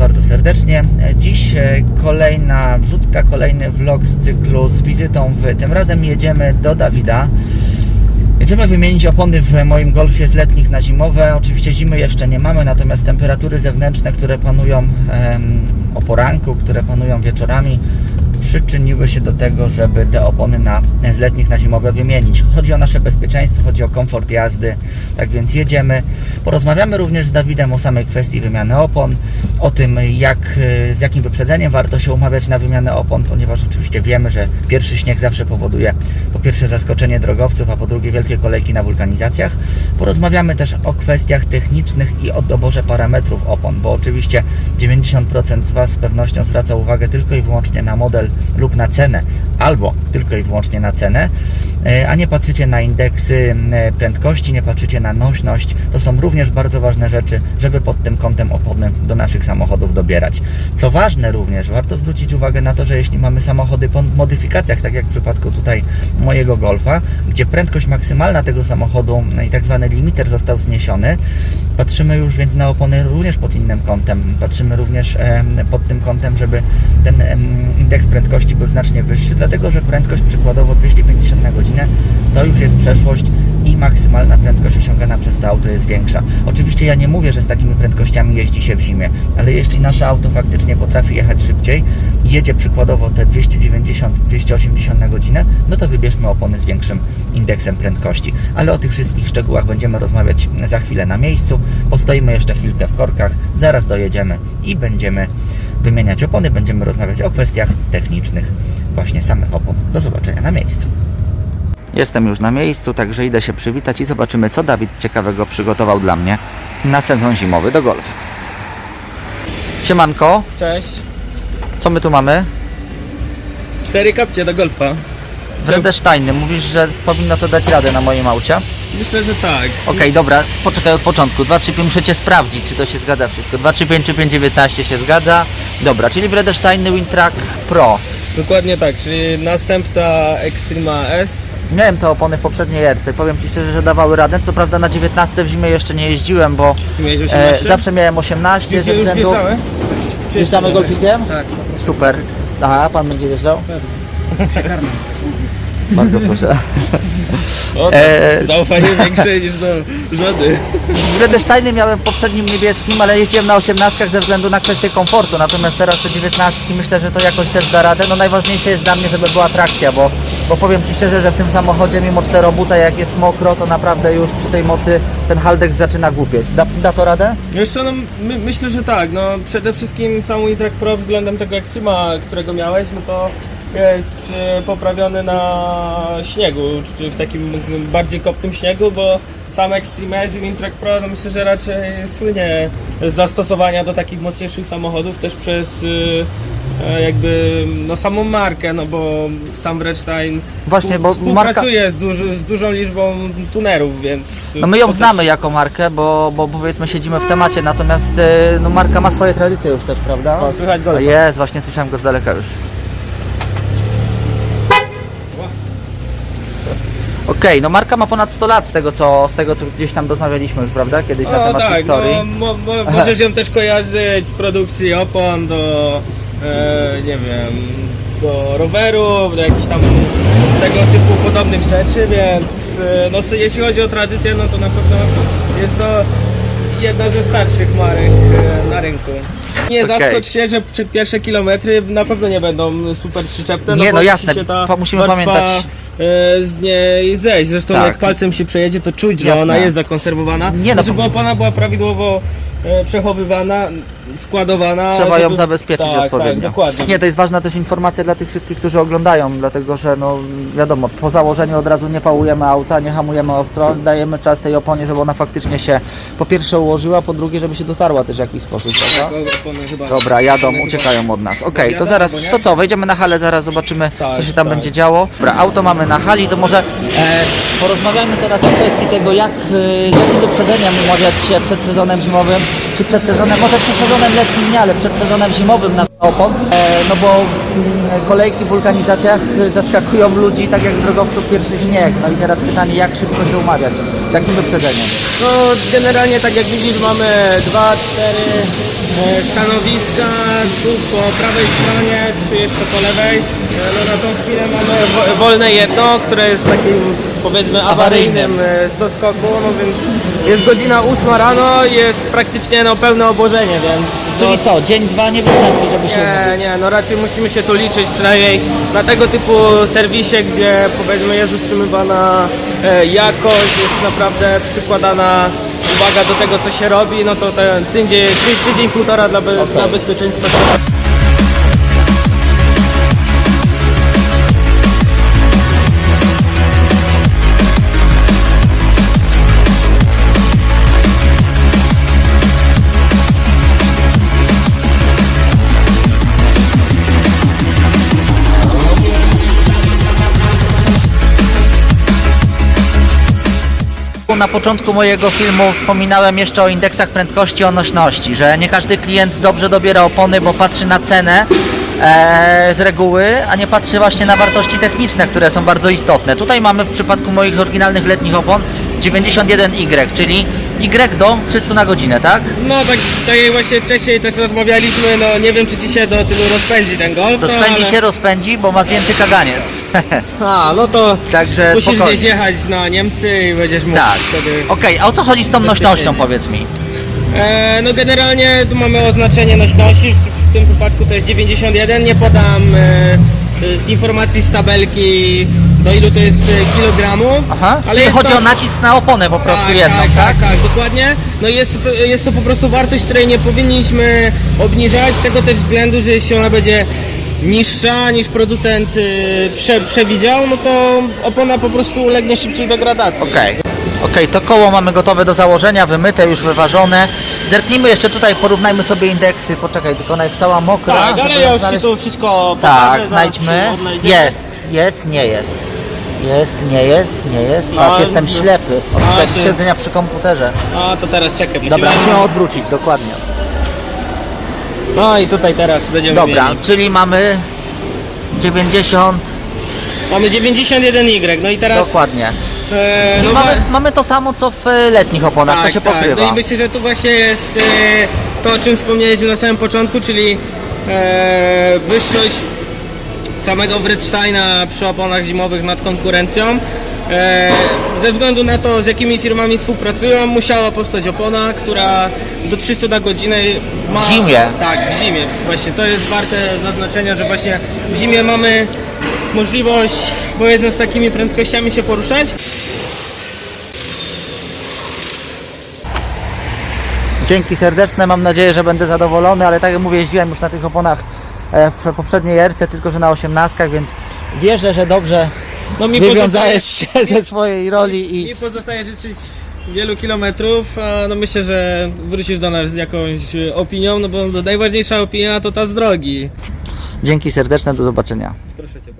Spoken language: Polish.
bardzo serdecznie. Dziś e, kolejna wrzutka, kolejny vlog z cyklu z wizytą w tym razem jedziemy do Dawida. Jedziemy wymienić opony w moim golfie z letnich na zimowe. Oczywiście zimy jeszcze nie mamy, natomiast temperatury zewnętrzne, które panują em, o poranku, które panują wieczorami, przyczyniły się do tego, żeby te opony na, z letnich na zimowe wymienić. Chodzi o nasze bezpieczeństwo, chodzi o komfort jazdy. Tak więc jedziemy. Porozmawiamy również z Dawidem o samej kwestii wymiany opon, o tym jak, e, z jakim wyprzedzeniem warto się umawiać na wymianę opon, ponieważ oczywiście wiemy, że pierwszy śnieg zawsze powoduje po pierwsze zaskoczenie drogowców, a po drugie wielkie kolejki na wulkanizacjach. Porozmawiamy też o kwestiach technicznych i o doborze parametrów opon, bo oczywiście 90% z Was z pewnością zwraca uwagę tylko i wyłącznie na model lub na cenę, albo tylko i wyłącznie na cenę, e, a nie patrzycie na indeksy e, prędkości, nie patrzycie na nośność. To są również bardzo ważne rzeczy, żeby pod tym kątem opony do naszych samochodów dobierać. Co ważne również, warto zwrócić uwagę na to, że jeśli mamy samochody po modyfikacjach, tak jak w przypadku tutaj mojego Golfa, gdzie prędkość maksymalna tego samochodu no i tak zwany limiter został zniesiony, patrzymy już więc na opony również pod innym kątem. Patrzymy również pod tym kątem, żeby ten indeks prędkości był znacznie wyższy, dlatego że prędkość przykładowo 250 na godzinę to już jest przeszłość maksymalna prędkość osiągana przez to auto jest większa. Oczywiście ja nie mówię, że z takimi prędkościami jeździ się w zimie, ale jeśli nasze auto faktycznie potrafi jechać szybciej, jedzie przykładowo te 290-280 na godzinę, no to wybierzmy opony z większym indeksem prędkości. Ale o tych wszystkich szczegółach będziemy rozmawiać za chwilę na miejscu. Postoimy jeszcze chwilkę w korkach, zaraz dojedziemy i będziemy wymieniać opony, będziemy rozmawiać o kwestiach technicznych właśnie samych opon. Do zobaczenia na miejscu. Jestem już na miejscu, także idę się przywitać i zobaczymy, co Dawid ciekawego przygotował dla mnie na sezon zimowy do golfa. Siemanko, Cześć. co my tu mamy? Cztery kapcie do golfa. Wredesztajny, mówisz, że powinno to dać radę na moim aucie? Myślę, że tak. Okej, dobra, poczekaj od początku. 235 muszę Cię sprawdzić, czy to się zgadza wszystko. 235 czy 519 się zgadza. Dobra, czyli Wredesztajny Wintrack Pro. Dokładnie tak, czyli następca Extrema S. Miałem te opony w poprzedniej jerce. Powiem Ci szczerze, że dawały radę. Co prawda na 19 w zimie jeszcze nie jeździłem, bo miałeś e, 18? zawsze miałem 18 ze Gdzie już względu... wjeżdżamy? Wjeżdżamy golfikiem? Tak. Super. Aha, Pan będzie wjeżdżał? Bardzo proszę. O, E, Zaufanie większe niż do żony. W Bredesztajny miałem w poprzednim niebieskim, ale jeździłem na 18 ze względu na kwestię komfortu. Natomiast teraz te 19 myślę, że to jakoś też da radę. No najważniejsze jest dla mnie, żeby była trakcja, bo, bo powiem Ci szczerze, że w tym samochodzie mimo czterobuta jak jest mokro, to naprawdę już przy tej mocy ten haldek zaczyna głupieć. Da, da to radę? Wiesz co, no, my, myślę, że tak. No, przede wszystkim sam Wintrack Pro względem tego Extrema, którego miałeś, no to jest e, poprawiony na śniegu, czy w takim bardziej koptym śniegu, bo sam Extreme S i Wintrack Pro, no myślę, że raczej słynie z zastosowania do takich mocniejszych samochodów też przez e, jakby no samą markę, no bo sam Wredstein Właśnie, bo współpracuje z, duży, z dużą liczbą tunerów, więc... No my ją to znamy jako markę, bo, bo powiedzmy siedzimy w temacie, natumiast e, no, marka ma swoje tradycje już też, prawda? O, słychać go. O, Jest, właśnie słyszałem go z daleka już. Okej, no marka ma ponad 100 lat z tego, co, z tego co gdzieś tam rozmawialiśmy już, prawda? Kiedyś na O temat tak, historii. no, mo, mo, możesz ją też kojarzyć z produkcji opon do, e, nie wiem, do rowerów, do jakichś tam tego typu podobnych rzeczy, więc e, no, jeśli chodzi o tradycję, no to na pewno jest to jedna ze starszych marek e, na rynku. Nie Okej. zaskocz się, że przy pierwsze kilometry na pewno nie będą super przyczepne, Nie, no, no bo jasne, się ta pa- musimy warstwa, pamiętać. e, z niej zejść. Zresztą Tak. jak palcem się przejedzie, to czuć, że Jasne. ona jest zakonserwowana. Nie, no, żeby po- opona była prawidłowo e, przechowywana, składowana. Trzeba ją żeby- zabezpieczyć tak, odpowiednio. Tak, dokładnie. Nie, to jest ważna też informacja dla tych wszystkich, którzy oglądają, dlatego że no wiadomo, po założeniu od razu nie pałujemy auta, nie hamujemy ostro, dajemy czas tej oponie, żeby ona faktycznie się po pierwsze ułożyła, po drugie, żeby się dotarła też w jakiś sposób, prawda? Tak, opony chyba- Dobra, jadą, opony uciekają od nas. Okej, to Jadą, zaraz, nie? to co, wejdziemy na halę, zaraz zobaczymy, co Tak, się tam tak. będzie działo. Dobra, auto mamy na hali, to może e, porozmawiamy teraz o kwestii tego, jak, e, z jakim wyprzedzeniem umawiać się przed sezonem zimowym, czy przed sezonem, może przed sezonem letnim nie, ale przed sezonem zimowym na opon, e, no bo mm, kolejki w wulkanizacjach zaskakują ludzi, tak jak drogowców pierwszy śnieg. No i teraz pytanie, jak szybko się umawiać, z jakim wyprzedzeniem? No generalnie tak jak widzisz mamy 2, 4, E, Stanowiska tu po prawej stronie, trzy jeszcze po lewej. E, No na tą chwilę mamy wo- wolne jedno, które jest takim powiedzmy awaryjnym e, z doskoku, no więc jest godzina 8 rano i jest praktycznie no, pełne obłożenie, więc... Czyli no, co, dzień, dwa nie wystarczy, żeby się nie, nie, no raczej musimy się tu liczyć przynajmniej na tego typu serwisie, gdzie powiedzmy jest utrzymywana e, jakość, jest naprawdę przykładana uwaga do tego co się robi, no to ten tydzień, ty, tydzień półtora dla, be, dla bezpieczeństwa. Na początku mojego filmu wspominałem jeszcze o indeksach prędkości o nośności, że nie każdy klient dobrze dobiera opony, bo patrzy na cenę e, z reguły, a nie patrzy właśnie na wartości techniczne, które są bardzo istotne. Tutaj mamy w przypadku moich oryginalnych letnich opon 91Y, czyli Y do 300 na godzinę, tak? No tak, tak jak właśnie wcześniej też rozmawialiśmy, no nie wiem czy ci się do tylu rozpędzi ten golf, Rozpędzi no, ale... się, rozpędzi, bo ma zdjęty kaganiec. A, no to Także musisz spokojnie. gdzieś jechać na Niemcy i będziesz mógł Tak. wtedy... Okej, a o co chodzi z tą nośnością, powiedz mi? E, no generalnie tu mamy oznaczenie nośności, w, tym wypadku to jest 91, nie podam e, z informacji z tabelki do ilu to jest e, kilogramów. Aha, czyli jest chodzi to- o nacisk na oponę po prostu tak, jedną, tak, tak? tak, dokładnie. No jest, to- jest to po prostu wartość, której nie powinniśmy obniżać, z tego też względu, że jeśli ona będzie niższa niż producent y, prze, przewidział, no to opona po prostu ulegnie szybciej degradacji. Okej. Okej, to koło mamy gotowe do założenia, wymyte, już wyważone. Zerknijmy jeszcze tutaj, porównajmy sobie indeksy. Poczekaj, tylko ona jest cała mokra. Tak, ale ja już Ci znaleźć- tu wszystko Tak, zaraz znajdźmy. się odnajdziemy. Jest, jest, nie jest. Jest, nie jest, nie jest. No, Patrz, jestem no. ślepy od A, tego siedzenia przy komputerze. A to teraz czekaj, musimy... Dobra, musimy odwrócić, dokładnie. No i tutaj teraz będziemy Dobra, mieli. czyli mamy 90, Mamy 91Y, no i teraz... dokładnie. E, Czyli no mamy, mamy to samo co w e, letnich oponach, to się tak. pokrywa. No i myślę, że tu właśnie jest e, to, o czym wspomnieliśmy na samym początku, czyli e, wyższość samego Wredsteina przy oponach zimowych nad konkurencją. E, ze względu na to, z jakimi firmami współpracują, musiała powstać opona, która do 300 na godzinę ma... W zimie. Tak, w zimie. Właśnie to jest warte zaznaczenia, że właśnie w zimie mamy możliwość, powiedzmy, z takimi prędkościami się poruszać. Dzięki serdeczne, mam nadzieję, że będę zadowolony, ale tak jak mówię, jeździłem już na tych oponach e, w poprzedniej erce, tylko że na osiemnastkach, więc wierzę, że dobrze No mi wywiązałeś się ze swojej roli Mi i pozostaje życzyć wielu kilometrów, no myślę, że wrócisz do nas z jakąś e, opinią, no bo najważniejsza opinia to ta z drogi. dzięki serdeczne, do zobaczenia. Proszę Cię bardzo.